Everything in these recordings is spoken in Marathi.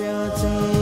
रे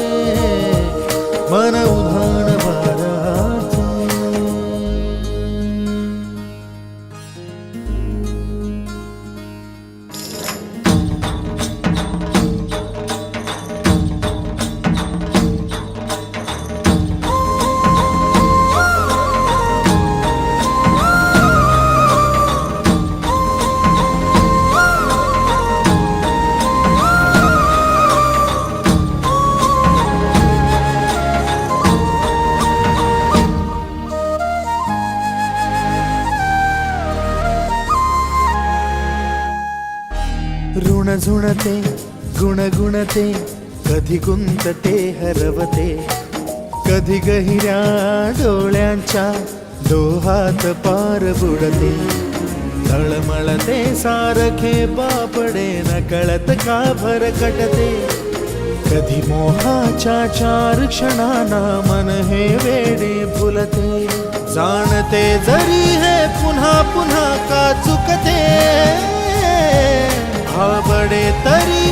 ऋण झुणते गुणगुणते कधी गुंतते हरवते. कधी गहिऱ्या डोळ्यांच्या डोहात पार बुडते. तळमळते सारखे बापडे न कळत का भरकटते कधी मोहाच्या चार क्षणाना मन हे वेडे फुलते. जाणते जरी हे पुन्हा पुन्हा का चुकते. आवडे तरी